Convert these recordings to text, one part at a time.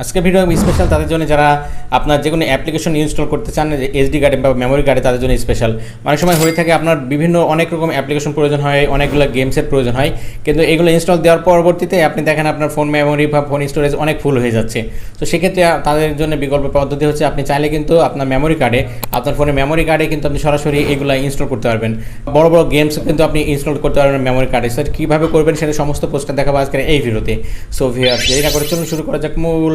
আজকে video special তাদের জন্য যারা আপনার যে কোনো অ্যাপ্লিকেশন ইনস্টল করতে চান, যে এসডি কার্ডে বা মেমোরি কার্ডে তাদের জন্য স্পেশাল অনেক সময় হয়ে থাকে আপনার বিভিন্ন অনেক রকম অ্যাপ্লিকেশন প্রয়োজন হয়, অনেকগুলো গেমসের প্রয়োজন হয়, কিন্তু এগুলো ইনস্টল দেওয়ার পরবর্তীতে আপনি দেখেন আপনার ফোন মেমোরি বা ফোন স্টোরেজ অনেক ফুল হয়ে যাচ্ছে। তো সেক্ষেত্রে তাদের জন্য বিকল্প পদ্ধতি হচ্ছে আপনি চাইলে কিন্তু আপনার মেমোরি কার্ডে আপনার ফোনে মেমোরি কার্ডে কিন্তু আপনি সরাসরি এগুলো ইনস্টল করতে পারবেন। বড় বড় গেমস কিন্তু আপনি ইনস্টল করতে পারবেন মেমোরি কার্ডে স্যার কীভাবে করবেন সেটা সমস্ত পোস্টার দেখাবো আজকের এই ভিডিওতে সো দেরি না করে চলুন, শুরু করা যাক মূল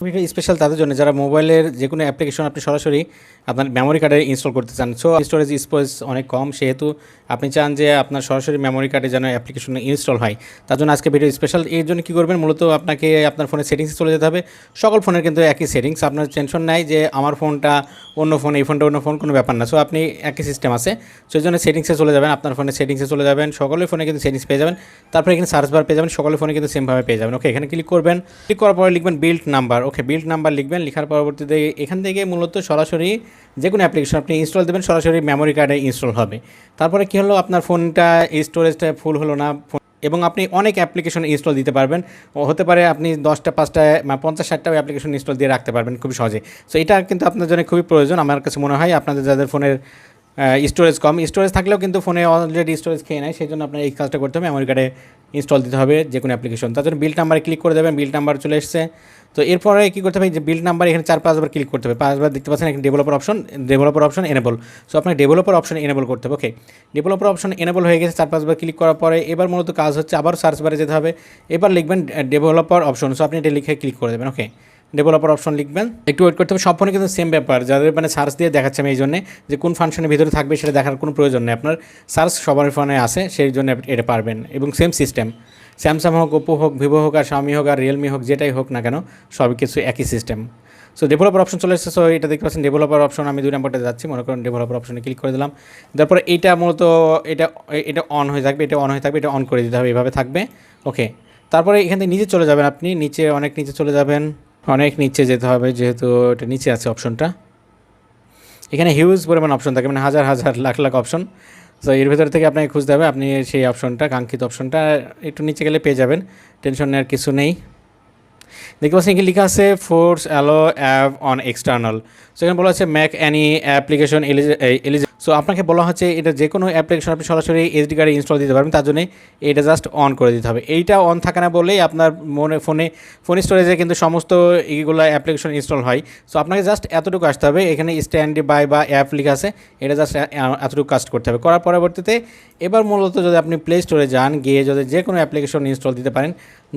স্পেশাল তাদের জন্য। যারা মোবাইলের যে কোনো অ্যাপ্লিকেশন আপনি সরাসরি আপনার মেমোরি কার্ডে ইনস্টল করতে চান। সো স্টোরেজ স্পেস অনেক কম, সেহেতু আপনি চান যে আপনার সরাসরি মেমোরি কার্ডে যেন অ্যাপ্লিকেশন ইনস্টল হয়। তার জন্য আজকে ভিডিও স্পেশাল এর জন্য কী করবেন? মূলত আপনাকে আপনার ফোনের সেটিংসে চলে যেতে হবে। সকল ফোনের কিন্তু একই সেটিংস আপনার টেনশন নাই যে আমার ফোনটা অন্য ফোন এই ফোনটা অন্য ফোন কোনো ব্যাপার না। সো আপনি একই সিস্টেম আছে। সো এই জন্য সেটিংসে চলে যাবেন। আপনার ফোনের সেটিংসে চলে যাবেন। সকলের ফোনে কিন্তু সেটিংস পেয়ে যাবেন। তারপরে এখানে সার্চ বার পেয়ে যাবেন। সকলের ফোনে কিন্তু সেমভাবে পেয়ে যাবেন। ওকে এখানে ক্লিক করবেন। ক্লিক করার পরে লিখবেন build number okay build number লিখবেন, লেখার পরবর্তীতে এখান থেকে মূলত সরাসরি যে কোনো অ্যাপ্লিকেশন আপনি ইনস্টল দেবেন, সরাসরি মেমোরি কার্ডে ইনস্টল হবে। তারপরে কী হলো? আপনার ফোনটা স্টোরেজটা ফুল হলো না এবং আপনি অনেক অ্যাপ্লিকেশন ইনস্টল দিতে পারবেন। হতে পারে আপনি দশটা, পাঁচটা পঞ্চাশ ষাটটা অ্যাপ্লিকেশন ইনস্টল দিয়ে রাখতে পারবেন খুবই সহজে। সো এটা কিন্তু আপনার জন্য খুবই প্রয়োজন। আমার কাছে মনে হয় আপনাদের যাদের ফোনের স্টোরেজ কম স্টোরেজ থাকলেও কিন্তু ফোনে অলরেডি স্টোরেজ খেয়ে নেয়, সেই জন্য আপনার এই কাজটা করতে হবে। মেমোরি কার্ডে ইনস্টল দিতে হবে যে কোনো অ্যাপ্লিকেশন তার জন্য বিল নাম্বারে ক্লিক করে দেবেন বিল নাম্বার চলে এসছে। তো এরপরে কী করতে হবে যে বিল নাম্বার এখানে চার পাঁচবার ক্লিক করতে হবে। পাঁচবার দেখতে পাচ্ছেন এখানে developer option developer option enable so আপনাকে ডেভেলপার অপশন এনেবল করতে হবে ওকে ডেভেলপার অপশন এনেবল হয়ে গেছে, চার পাঁচবার ক্লিক করার পরে এবার মূলত কাজ হচ্ছে আবার সার্চ বারে যেতে হবে। এবার লিখবেন ডেভেলপার অপশন সো আপনি এটা লিখে ক্লিক করে দেবেন ওকে ডেভেলপার অপশন লিখবেন। একটু ওয়েট করতে হবে, সব ফোনে কিন্তু সেম ব্যাপার। যাদের মানে সার্চ দিয়ে দেখাচ্ছে আমি এই জন্য যে কোন ফাংশনের ভিতরে থাকবে সেটা দেখার কোনো প্রয়োজন নেই আপনার। সার্চ সবার ফোনে আসে, সেই জন্য এটা পারবেন এবং সেম সিস্টেম স্যামসাং হোক ওপো হোক ভিভো হোক আর শামি হোক আর রিয়েলমি হোক, যেটাই হোক না কেন, সবই কিছু একই সিস্টেম সো ডেভেলপার অপশন চলে এসেছে সো এটা দেখতে পাচ্ছেন ডেভেলপার অপশন আমি দুই নাম্বারটা যাচ্ছি, মনে করেন ডেভেলপার অপশনে ক্লিক করে দিলাম। তারপরে এইটা মূলত, এটা এটা অন হয়ে থাকবে, এটা অন হয়ে থাকবে, এটা অন করে দিতে হবে এভাবে থাকবে। ওকে তারপরে এখান থেকে নিচে চলে যাবেন আপনি, নিচে অনেক নিচে চলে যাবেন। অনেক নিচে যেতে হবে, যেহেতু এটা নিচে আছে অপশনটা। এখানে হিউজ পরিমাণ অপশন থাকে মানে হাজার হাজার, লাখ লাখ অপশন তো এর ভেতর থেকে আপনাকে খুঁজতে হবে, আপনি সেই অপশনটা কাঙ্ক্ষিত অপশনটা একটু নিচে গেলে পেয়ে যাবেন। টেনশন নেওয়ার কিছু নেই। দেখতে পাচ্ছেন কি লেখা আছে? Force allow app on external so এখানে বলা হচ্ছে make any application eligible so আপনাকে বলা হচ্ছে, এটা যে কোনো অ্যাপ্লিকেশন আপনি সরাসরি এসডি কার্ডে ইনস্টল দিতে পারবেন, তার জন্য এটা জাস্ট অন করে দিতে হবে। এইটা অন থাকে না বলেই আপনার মনে, ফোনে, ফোন স্টোরেজে কিন্তু সমস্ত এইগুলো অ্যাপ্লিকেশন ইনস্টল হয়। সো আপনাকে জাস্ট এতটুকু আসতে হবে, এখানে স্ট্যান্ডি বাই বা অ্যাপ লেখা আছে, এটা জাস্ট এতটুকু কাজ করতে হবে। করার পরবর্তীতে, এবার মূলত যদি আপনি প্লে স্টোরে যান, গিয়ে যদি যে কোনো অ্যাপ্লিকেশন ইনস্টল দিতে পারেন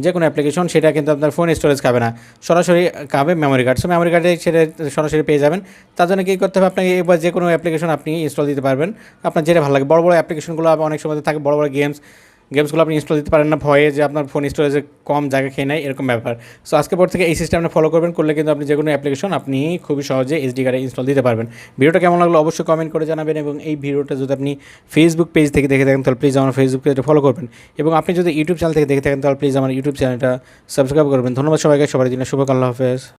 যে কোনো অ্যাপ্লিকেশন সেটা কিন্তু আপনার ফোন স্টোরেজ খাবে না। সরাসরি খাবে মেমোরি কার্ড সো মেমোরি কার্ডে সেটা সরাসরি পেয়ে যাবেন। তার জন্য কী করতে হবে? আপনাকে এবার যে কোনো অ্যাপ্লিকেশন আপনি ইনস্টল দিতে পারবেন। আপনার যেটা ভালো লাগে। বড় বড় অ্যাপ্লিকেশনগুলো অনেক সময় থাকে, বড় বড় গেমস গেমসগুলো আপনি ইনস্টল দিতে পারেন না, ভয়ে যে আপনার ফোন স্টোরেজে কম জায়গা খেয়ে নেয়, এরকম ব্যাপার। সো আজকে পর থেকে এই সিস্টেমটা ফলো করবেন, করলে কিন্তু আপনি যে কোনো অ্যাপ্লিকেশন আপনি খুবই সহজে এসডি কার্ডে ইনস্টল দিতে পারবেন। ভিডিওটা কেমন লাগল অবশ্যই কমেন্ট করে জানাবেন এবং এই ভিডিওটা যদি আপনি ফেসবুক পেজ থেকে দেখে থাকেন, তাহলে প্লিজ আমার ফেসবুক পেজটা ফলো করবেন। এবং আপনি যদি ইউটিউব চ্যানেল থেকে দেখে থাকেন, তাহলে প্লিজ আমার ইউটিউব চ্যানেলটা সাবস্ক্রাইব করবেন। ধন্যবাদ সবাইকে, সবার জন্য শুভকাল্লা হাফেজ।